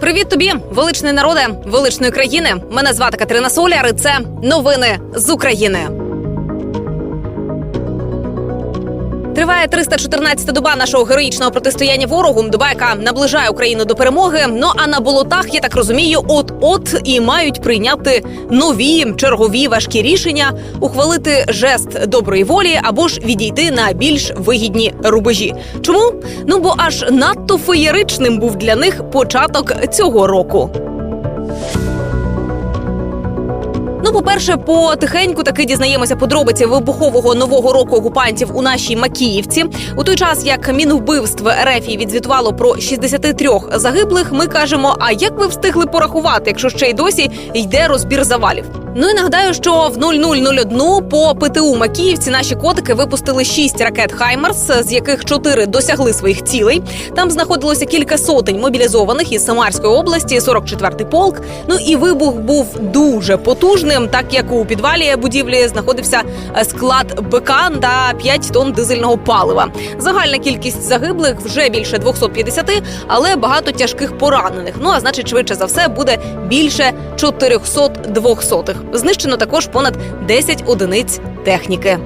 Привіт тобі, величний народе, величної країни. Мене звати Катерина Соляр. і Це новини з України. Триває 314-та доба нашого героїчного протистояння ворогу. Доба, яка наближає Україну до перемоги. Ну а на болотах, я так розумію, от-от і мають прийняти нові чергові важкі рішення, ухвалити жест доброї волі або ж відійти на більш вигідні рубежі. Чому? Ну бо аж надто феєричним був для них початок цього року. Ну, по-перше, потихеньку таки дізнаємося подробиці вибухового нового року окупантів у нашій Макіївці. У той час, як Мінвбивств РФ відзвітувало про 63 загиблих, ми кажемо: а як ви встигли порахувати, якщо ще й досі йде розбір завалів? Ну і нагадаю, що в 0001 по ПТУ Макіївці наші котики випустили 6 ракет Хаймерс, з яких 4 досягли своїх цілей. Там знаходилося кілька сотень мобілізованих із Самарської області, 44-й полк. Ну і вибух був дуже потужним, так як у підвалі будівлі знаходився е, склад БК та 5 тонн дизельного палива. Загальна кількість загиблих вже більше 250, але багато тяжких поранених. Ну а значить, швидше за все буде більше 400 двохсотих. Знищено також понад 10 одиниць техніки.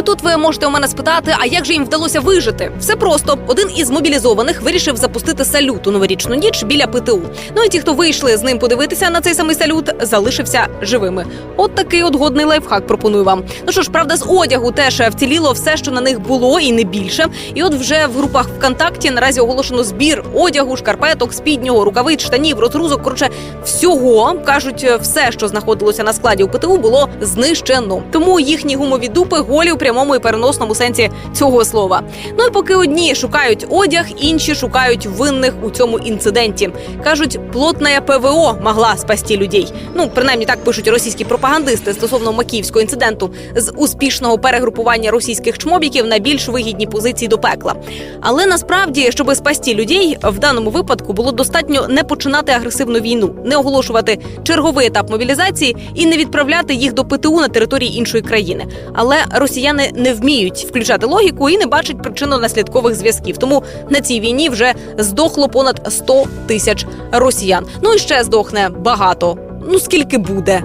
І тут ви можете у мене спитати, а як же їм вдалося вижити? Все просто один із мобілізованих вирішив запустити салют у новорічну ніч біля ПТУ. Ну і ті, хто вийшли з ним подивитися на цей самий салют, залишився живими. От такий от годний лайфхак пропоную вам. Ну що ж, правда, з одягу теж вціліло все, що на них було, і не більше. І от вже в групах ВКонтакті наразі оголошено збір одягу, шкарпеток, спіднього, рукавиць, штанів, розгрузок. Коротше, всього кажуть, все, що знаходилося на складі у ПТУ, було знищено. Тому їхні гумові дупи голі у прямому і переносному сенсі цього слова. Ну і поки одні шукають одяг, інші шукають винних у цьому інциденті. кажуть, плотна ПВО могла спасти людей. Ну принаймні так пишуть російські пропагандисти стосовно макіївського інциденту з успішного перегрупування російських чмобіків на більш вигідні позиції до пекла. Але насправді, щоб спасти людей, в даному випадку було достатньо не починати агресивну війну, не оголошувати черговий етап мобілізації і не відправляти їх до ПТУ на території іншої країни. Але росіяни не вміють включати логіку і не бачать причинно-наслідкових зв'язків. Тому на цій війні вже здохло понад 100 тисяч росіян. Ну і ще здохне багато. Ну скільки буде.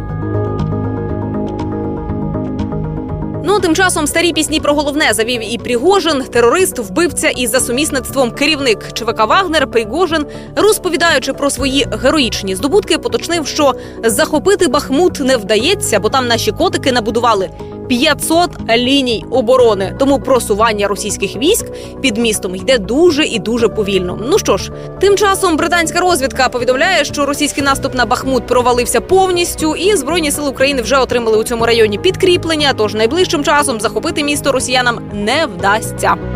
Ну, тим часом старі пісні про головне завів і Пригожин, терорист, вбивця і за сумісництвом керівник ЧВК Вагнер Пригожин, розповідаючи про свої героїчні здобутки, поточнив, що захопити Бахмут не вдається, бо там наші котики набудували 500 ліній оборони. Тому просування російських військ під містом йде дуже і дуже повільно. Ну що ж, тим часом британська розвідка повідомляє, що російський наступ на Бахмут провалився повністю, і збройні сили України вже отримали у цьому районі підкріплення. Тож найближчим часом захопити місто росіянам не вдасться.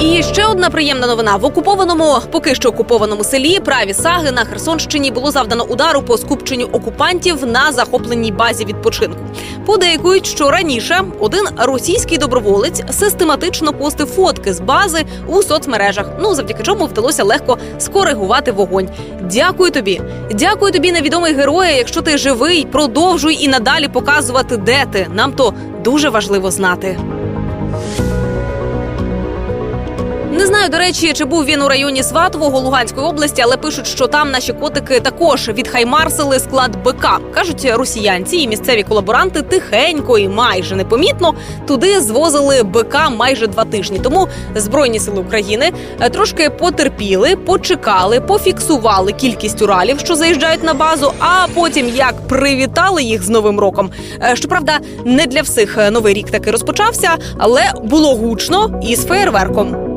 І ще одна приємна новина: в окупованому, поки що окупованому селі праві Саги на Херсонщині було завдано удару по скупченню окупантів на захопленій базі відпочинку. Подейкують, що раніше один російський доброволець систематично постив фотки з бази у соцмережах. Ну завдяки чому вдалося легко скоригувати вогонь. Дякую тобі, дякую тобі, невідомий герой. Якщо ти живий, продовжуй і надалі показувати, де ти. Нам то дуже важливо знати. Знаю, до речі, чи був він у районі Сватового Луганської області, але пишуть, що там наші котики також відхаймарсили склад БК. кажуть росіянці і місцеві колаборанти тихенько і майже непомітно туди звозили БК майже два тижні. Тому збройні сили України е, трошки потерпіли, почекали, пофіксували кількість уралів, що заїжджають на базу. А потім як привітали їх з новим роком. Е, Щоправда, не для всіх е, новий рік таки розпочався, але було гучно і з феєрверком.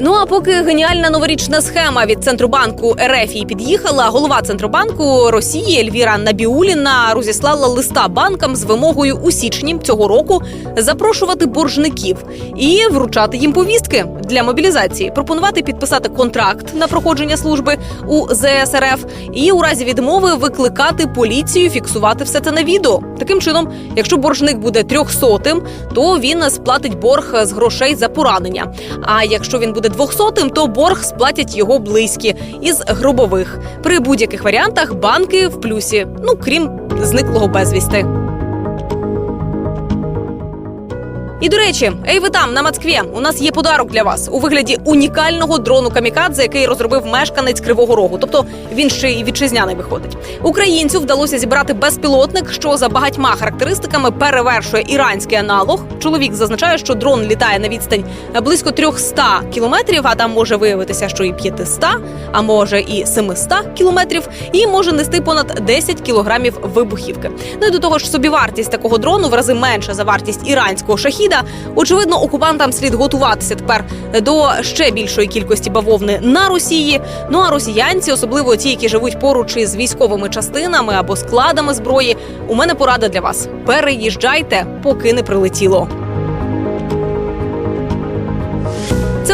Ну а поки геніальна новорічна схема від центробанку РФ під'їхала, голова центробанку Росії Ельвіра Набіуліна розіслала листа банкам з вимогою у січні цього року запрошувати боржників і вручати їм повістки для мобілізації, пропонувати підписати контракт на проходження служби у ЗСРФ і у разі відмови викликати поліцію, фіксувати все це на відео. Таким чином, якщо боржник буде трьохсотим, то він сплатить борг з грошей за поранення. А якщо він буде двохсотим, то борг сплатять його близькі із гробових. При будь-яких варіантах банки в плюсі, ну крім зниклого безвісти. І до речі, ей, ви там на Москві, у нас є подарок для вас у вигляді унікального дрону камікадзе, який розробив мешканець Кривого Рогу. Тобто він ще й вітчизняний виходить. Українцю вдалося зібрати безпілотник, що за багатьма характеристиками перевершує іранський аналог. Чоловік зазначає, що дрон літає на відстань близько 300 кілометрів, а там може виявитися, що і 500, а може і 700 кілометрів, і може нести понад 10 кілограмів вибухівки. Ну і до того ж, собівартість такого дрону в рази менша за вартість іранського шахіда. Очевидно, окупантам слід готуватися тепер до ще більшої кількості бавовни на Росії. Ну а росіянці, особливо ті, які живуть поруч із військовими частинами або складами зброї. У мене порада для вас: переїжджайте, поки не прилетіло.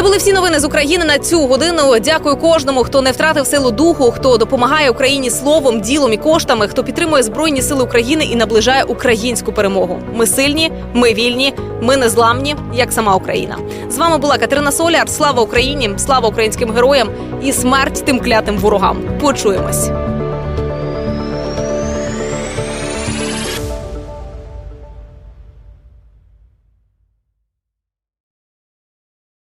Були всі новини з України на цю годину. Дякую кожному, хто не втратив силу духу, хто допомагає Україні словом, ділом і коштами, хто підтримує збройні сили України і наближає українську перемогу. Ми сильні, ми вільні, ми незламні, як сама Україна. З вами була Катерина Соляр. Слава Україні! Слава українським героям і смерть тим клятим ворогам. Почуємось.